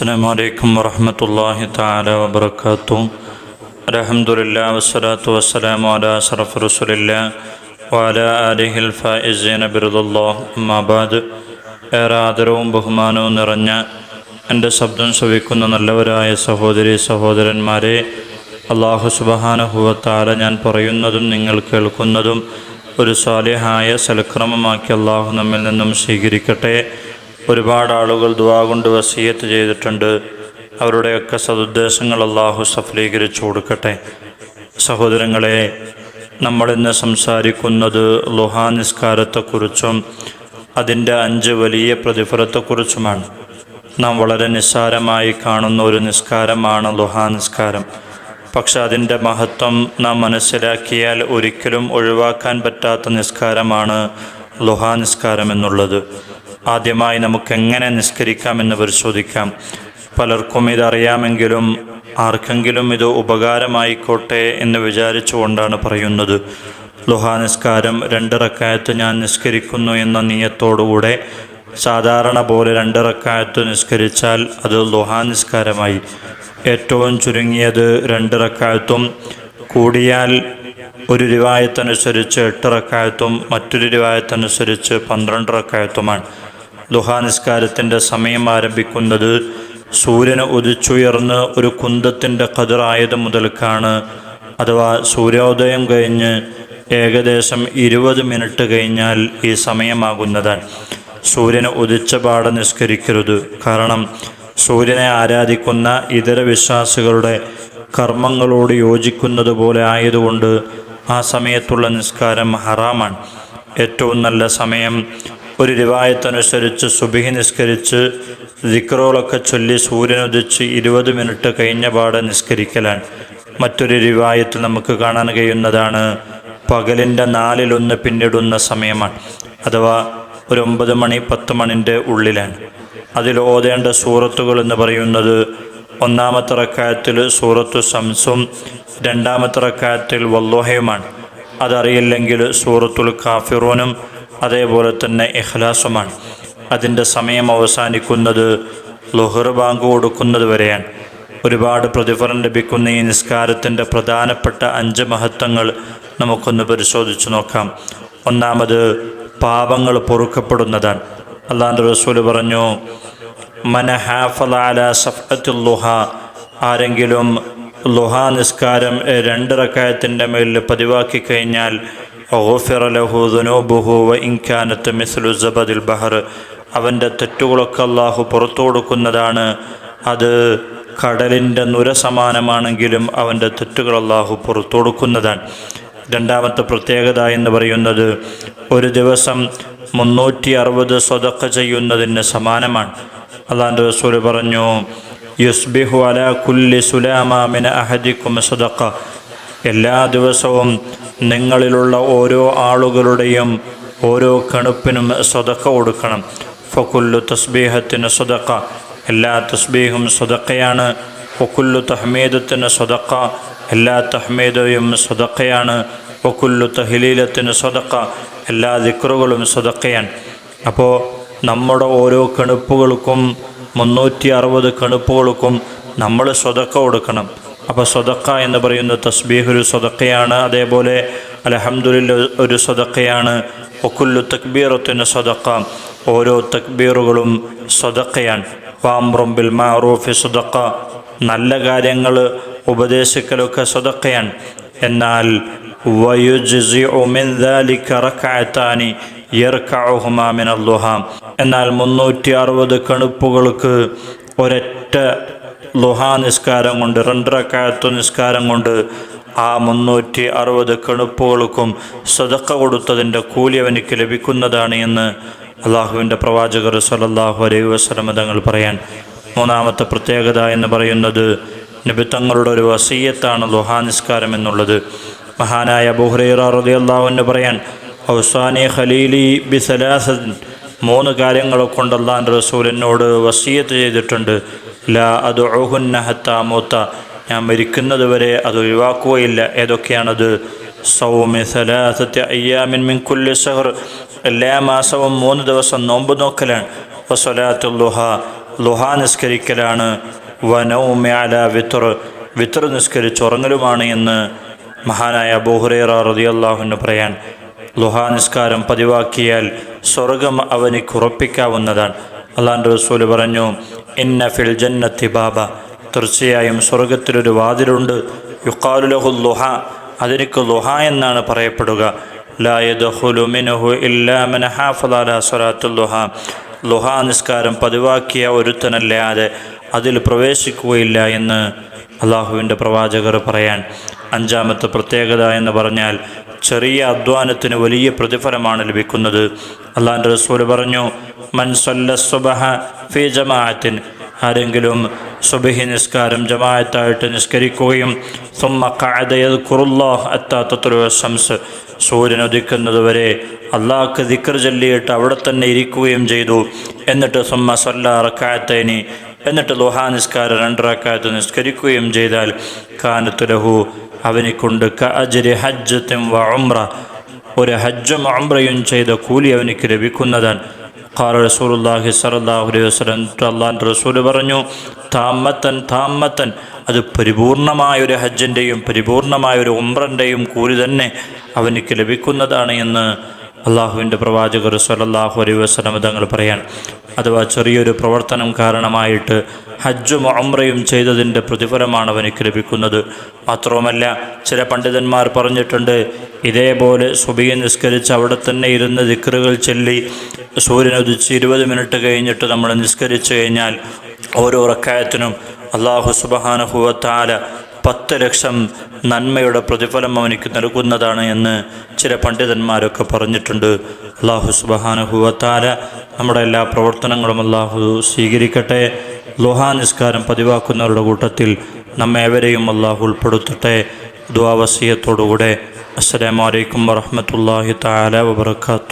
السلام عليكم ورحمة الله تعالى وبركاته الحمد لله والصلاة والسلام على أشرف رسول الله وعلى آله الفائزين برضا الله أما بعد ഏറെ ആദരവും ബഹുമാനവും നിറഞ്ഞ എൻ്റെ ശബ്ദം ശ്രവിക്കുന്ന നല്ലവരായ സഹോദരി സഹോദരന്മാരെ അള്ളാഹു സുബഹാനഹുവത്താല ഞാൻ പറയുന്നതും നിങ്ങൾ കേൾക്കുന്നതും ഒരു സ്വാലിഹായ സൽക്രമമാക്കി അള്ളാഹു നമ്മിൽ നിന്നും സ്വീകരിക്കട്ടെ ഒരുപാട് ആളുകൾ ദുവാ കൊണ്ട് വസീയത്ത് ചെയ്തിട്ടുണ്ട്. അവരുടെയൊക്കെ സതുദ്ദേശങ്ങൾ അള്ളാഹു സഫലീകരിച്ചു കൊടുക്കട്ടെ. സഹോദരങ്ങളെ നമ്മളിന്ന് സംസാരിക്കുന്നത് ലുഹാ നിസ്കാരത്തെക്കുറിച്ചും അതിന്റെ അഞ്ച് വലിയ പ്രതിഫലത്തെക്കുറിച്ചുമാണ്. നാം വളരെ നിസ്സാരമായി കാണുന്ന ഒരു നിസ്കാരമാണ് ലുഹാ നിസ്കാരം. പക്ഷെ അതിന്റെ മഹത്വം നാം മനസ്സിലാക്കിയാൽ ഒരിക്കലും ഒഴിവാക്കാൻ പറ്റാത്ത നിസ്കാരമാണ് ലുഹാ നിസ്കാരം എന്നുള്ളത്. ആദ്യമായി നമുക്ക് എങ്ങനെ നിസ്കരിക്കാമെന്ന് പരിശോധിക്കാം. പലർക്കും ഇതറിയാമെങ്കിലും ആർക്കെങ്കിലും ഇത് ഉപകാരമായിക്കോട്ടെ എന്ന് വിചാരിച്ചുകൊണ്ടാണ് പറയുന്നത്. ലുഹാ നിസ്കാരം രണ്ട് റക്കായത്ത് ഞാൻ നിസ്കരിക്കുന്നു എന്ന നീയത്തോടുകൂടെ സാധാരണ പോലെ രണ്ട് റക്കായത്ത് നിസ്കരിച്ചാൽ അത് ലുഹാ നിസ്കാരമായി. ഏറ്റവും ചുരുങ്ങിയത് രണ്ട് റക്കായത്തും കൂടിയാൽ ഒരു രൂപായത്തനുസരിച്ച് എട്ട് റക്കായത്തും മറ്റൊരു രൂപായത്തനുസരിച്ച് പന്ത്രണ്ട് റക്കായത്തുമാണ് ലുഹാ നിസ്കാരത്തിന്റെ സമയം ആരംഭിക്കുന്നത് സൂര്യന് ഉദിച്ചുയർന്ന് ഒരു കുന്തത്തിന്റെ കതിറായത് മുതൽക്കാണ്. അഥവാ സൂര്യോദയം കഴിഞ്ഞ് ഏകദേശം ഇരുപത് മിനിറ്റ് കഴിഞ്ഞാൽ ഈ സമയമാകുന്നതാണ്. സൂര്യന് ഉദിച്ച പാട നിസ്കരിക്കരുത്. കാരണം സൂര്യനെ ആരാധിക്കുന്ന ഇതര വിശ്വാസികളുടെ കർമ്മങ്ങളോട് യോജിക്കുന്നത് പോലെ ആയതുകൊണ്ട് ആ സമയത്തുള്ള നിസ്കാരം ഹറാമാണ്. ഏറ്റവും നല്ല സമയം ഒരു റിവായത്തനുസരിച്ച് സുബിഹി നിസ്കരിച്ച് ദിക്റോളൊക്കെ ചൊല്ലി സൂര്യനുദിച്ച് ഇരുപത് മിനിറ്റ് കഴിഞ്ഞ പാടെ നിസ്കരിക്കലാണ്. മറ്റൊരു റിവായത്ത് നമുക്ക് കാണാൻ കഴിയുന്നതാണ് പകലിന്റെ നാലിലൊന്ന് പിന്നിടുന്ന സമയമാണ് അഥവാ ഒരു ഒമ്പത് മണി പത്ത് മണിന്റെ ഉള്ളിലാണ്. അതിൽ ഓതേണ്ട സൂറത്തുകൾ എന്ന് പറയുന്നത് ഒന്നാമത്തെ റക്കായത്തിൽ സൂറത്തു സംസും രണ്ടാമത്തെ റക്കായത്തിൽ വല്ലോഹയുമാണ്. അതറിയില്ലെങ്കിൽ സൂറത്തുൽ കാഫിറൂനും അതേപോലെ തന്നെ ഇഖ്ലാസുമാണ്. അതിന്റെ സമയം അവസാനിക്കുന്നത് ലൊഹർ ബാങ്ക് കൊടുക്കുന്നത് വരെയാണ്. ഒരുപാട് പ്രതിഫലം ലഭിക്കുന്ന ഈ നിസ്കാരത്തിന്റെ പ്രധാനപ്പെട്ട അഞ്ച് മഹത്വങ്ങൾ നമുക്കൊന്ന് പരിശോധിച്ച് നോക്കാം. ഒന്നാമത് പാപങ്ങൾ പൊറുക്കപ്പെടുന്നതാണ്. അള്ളാന്റെ റസൂൽ പറഞ്ഞു മനഹാഫലാല സഫത്തുൽ ലുഹ. ആരെങ്കിലും ലുഹ നിസ്കാരം രണ്ട് റക്കായത്തിന്റെ മേലിൽ പതിവാക്കി കഴിഞ്ഞാൽ ഓഫിറ ലഹു ذنوبه വ كانت മിസ്ലു ജബദിൽ ബഹർ അവന്റെ തെറ്റുകളൊക്കെ അള്ളാഹു പുറത്തു കൊടുക്കുന്നതാണ്. അത് കടലിന്റെ നുര സമാനമാണെങ്കിലും അവന്റെ തെറ്റുകൾ അള്ളാഹു പുറത്തു കൊടുക്കുന്നതാണ്. രണ്ടാമത്തെ പ്രത്യേകത എന്ന് പറയുന്നത് ഒരു ദിവസം മുന്നൂറ്റി അറുപത് സ്വതക്ക ചെയ്യുന്നതിന് സമാനമാണ്. അള്ളാഹന്റെ റസൂൽ പറഞ്ഞു യുസ്ബിഹു അല കുല്ലി സുലാമാമിന അഹദിക്കും സ്വതക്ക. എല്ലാ ദിവസവും നിങ്ങളിലുള്ള ഓരോ ആളുകളുടെയും ഓരോ കണുപ്പിനും സ്വതക്ക കൊടുക്കണം. ഫക്കുല്ലു തസ്ബീഹത്തിന് സ്വതക്ക. എല്ലാ തസ്ബീഹും സ്വതക്കയാണ്. ഫൊക്കുല്ലു തഹ്മീദത്തിന് സ്വതക്ക. എല്ലാ തഹ്മീദയും സ്വതക്കയാണ്. ഫൊക്കുല്ലു തഹലീലത്തിന് സ്വതക്ക. എല്ലാ ദിക്റുകളും സ്വതക്കയാണ്. അപ്പോൾ നമ്മുടെ ഓരോ കണുപ്പുകൾക്കും മുന്നൂറ്റി അറുപത് കണുപ്പുകൾക്കും നമ്മൾ സ്വതക്ക കൊടുക്കണം. അപ്പോൾ സ്വതക്ക എന്ന് പറയുന്ന തസ്ബീഹ് ഒരു സ്വതക്കയാണ് അതേപോലെ അലഹമുല്ല ഒരു സ്വതക്കയാണ് ഒക്കുല്ലു തക്ബീറത്തിന് സ്വതക്ക ഓരോ തക്ബീറുകളും സ്വതക്കയാണ് വാമ്രം ബിൽ മാറൂഫി സ്വതക്ക നല്ല കാര്യങ്ങൾ ഉപദേശിക്കലൊക്കെ സ്വതക്കയാണ് എന്നാൽ എന്നാൽ മുന്നൂറ്റി അറുപത് കണുപ്പുകൾക്ക് ഒരൊറ്റ ലുഹാ നിസ്കാരം കൊണ്ട് രണ്ടരക്കാലത്ത് നിസ്കാരം കൊണ്ട് ആ മുന്നൂറ്റി അറുപത് കണുപ്പുകൾക്കും സ്വതക്ക കൊടുത്തതിന്റെ കൂലി അവനിക്ക് ലഭിക്കുന്നതാണ് എന്ന് അള്ളാഹുവിന്റെ പ്രവാചകർ സലല്ലാഹു അലൈഹി വസ്ലമ തങ്ങൾ പറയാൻ. മൂന്നാമത്തെ പ്രത്യേകത എന്ന് പറയുന്നത് നിബിത്തങ്ങളുടെ തങ്ങളുടെ ഒരു വസീയത്താണ് ലുഹാ നിസ്കാരം എന്നുള്ളത്. മഹാനായ ബുഹ്റൈറ റളിയല്ലാഹു പറയാൻ ഔസാനി ഖലീലി ബിസലാസൻ. മൂന്ന് കാര്യങ്ങളെ കൊണ്ടല്ലാൻ റസൂൽ എന്നോട് വസീയത്ത് ചെയ്തിട്ടുണ്ട്. ലാ അത് ഓഹുന്ന മൂത്ത. ഞാൻ മരിക്കുന്നത് വരെ അത് ഒഴിവാക്കുകയില്ല. ഏതൊക്കെയാണത്? സൗമി സലാസത്യ അയ്യാമിൻ മിൻ കുല്ലി സഹർ എല്ലാ മാസവും മൂന്ന് ദിവസം നോമ്പ് നോക്കലാണ്. വസലാത്തുല്ലുഹ ലുഹ. നിസ്കരിക്കലാണ്. വനൗമ്യാല വിത്തർ നിസ്കരിച്ച് ഉറങ്ങലുമാണ് എന്ന് മഹാനായ ബോഹുറേറ റതിയല്ലാഹുന്ന് പറയാൻ. ലുഹാ നിസ്കാരം പതിവാക്കിയാൽ സ്വർഗം അവനിക്ക് ഉറപ്പിക്കാവുന്നതാണ്. അള്ളാന്റെ റസൂൽ പറഞ്ഞു ഇന്ന ഫിൽ ജന്നത്തി ബാബ. തീർച്ചയായും സ്വർഗത്തിലൊരു വാതിലുണ്ട്. യുക്കാലുലഹു ലുഹ അതിനിക്ക് ലുഹ എന്നാണ് പറയപ്പെടുക. ലായദഹുലു മിനഹു ഇല്ലാ മൻ ഹാഫള അലാ സ്വലാത്തുൽ ലുഹ. ലുഹ നിസ്കാരം പതിവാക്കിയ ഒരുത്തനല്ലാതെ അതിൽ പ്രവേശിക്കുകയില്ല എന്ന് അള്ളാഹുവിന്റെ പ്രവാചകർ പറയാൻ. അഞ്ചാമത്തെ പ്രത്യേകത എന്ന് പറഞ്ഞാൽ ചെറിയ അധ്വാനത്തിന് വലിയ പ്രതിഫലമാണ് ലഭിക്കുന്നത്. അള്ളാഹിന്റെ റസൂൽ പറഞ്ഞു മൻ സല്ല സുബഹ ഫി ജമാഅത്തിൻ ആരെങ്കിലും സുബഹി നിസ്കാരം ജമാഅത്തായിട്ട് നിസ്കരിക്കുകയും സുമ്മ ഖഅദ യദ്കുറുല്ലാഹ് അത്താ തത്ലുഅ ശംസ് സൂര്യൻ ഉദിക്കുന്നതുവരെ അള്ളാഹ്ക്ക് ദിക്കർ ചൊല്ലിയിട്ട് അവിടെ തന്നെ ഇരിക്കുകയും ചെയ്തു. എന്നിട്ട് സുമ്മ സല്ല റക്കായത്തൈനി എന്നിട്ട് ലുഹാ നിസ്കാരം രണ്ടറക്കായത്ത് നിസ്കരിക്കുകയും ചെയ്താൽ കാനത്തുലഹു ലഹു കൊണ്ട് അജരി ഹജ്ജത്തും വ ഉംറ ഒരു ഹജ്ജും ഉംറയും ചെയ്ത കൂലി അവനിക്ക് ലഭിക്കുന്നതാണ് ഖാല റസൂലുള്ളാഹി സ്വല്ലല്ലാഹു അലൈഹി വസല്ലം അള്ളാഹിന്റെ റസൂൽ പറഞ്ഞു താമത്തൻ താമത്തൻ അത് പരിപൂർണമായ ഒരു ഹജ്ജിന്റെയും പരിപൂർണമായ ഒരു ഉമ്രന്റെയും കൂലി തന്നെ അവനിക്ക് ലഭിക്കുന്നതാണ് എന്ന് അള്ളാഹുവിന്റെ പ്രവാചകർ സ്വല്ലല്ലാഹു അലൈ വസ്ലം തങ്ങൾ പറയാൻ അഥവാ ചെറിയൊരു പ്രവർത്തനം കാരണമായിട്ട് ഹജ്ജും ഉംറയും ചെയ്തതിന്റെ പ്രതിഫലമാണ് അവനിക്ക് ലഭിക്കുന്നത്. മാത്രവുമല്ല ചില പണ്ഡിതന്മാർ പറഞ്ഞിട്ടുണ്ട് ഇതേപോലെ സുബിയെ നിസ്കരിച്ച് അവിടെ തന്നെ ഇരുന്ന് ദിക്കറുകൾ ചൊല്ലി സൂര്യൻ ഇരുപത് മിനിറ്റ് കഴിഞ്ഞിട്ട് നമ്മൾ നിസ്കരിച്ചു കഴിഞ്ഞാൽ ഓരോ റക്കായത്തിനും അള്ളാഹു സുബഹാനുഭവത്താല പത്ത് ലക്ഷം നന്മയുടെ പ്രതിഫലം അവനിക്ക് നൽകുന്നതാണ് എന്ന് ചില പണ്ഡിതന്മാരൊക്കെ പറഞ്ഞിട്ടുണ്ട്. അള്ളാഹു സുബഹാനുഭവത്താല നമ്മുടെ എല്ലാ പ്രവർത്തനങ്ങളും അള്ളാഹു സ്വീകരിക്കട്ടെ. ലോഹാ നിസ്കാരം പതിവാക്കുന്നവരുടെ കൂട്ടത്തിൽ നമ്മെ എവരെയും അള്ളാഹു ഉൾപ്പെടുത്തട്ടെ ദ്വാവസീയത്തോടുകൂടെ അസ്സലാമലൈക്കും വറഹമത്തല്ലാഹി താല വബർക്കാത്തു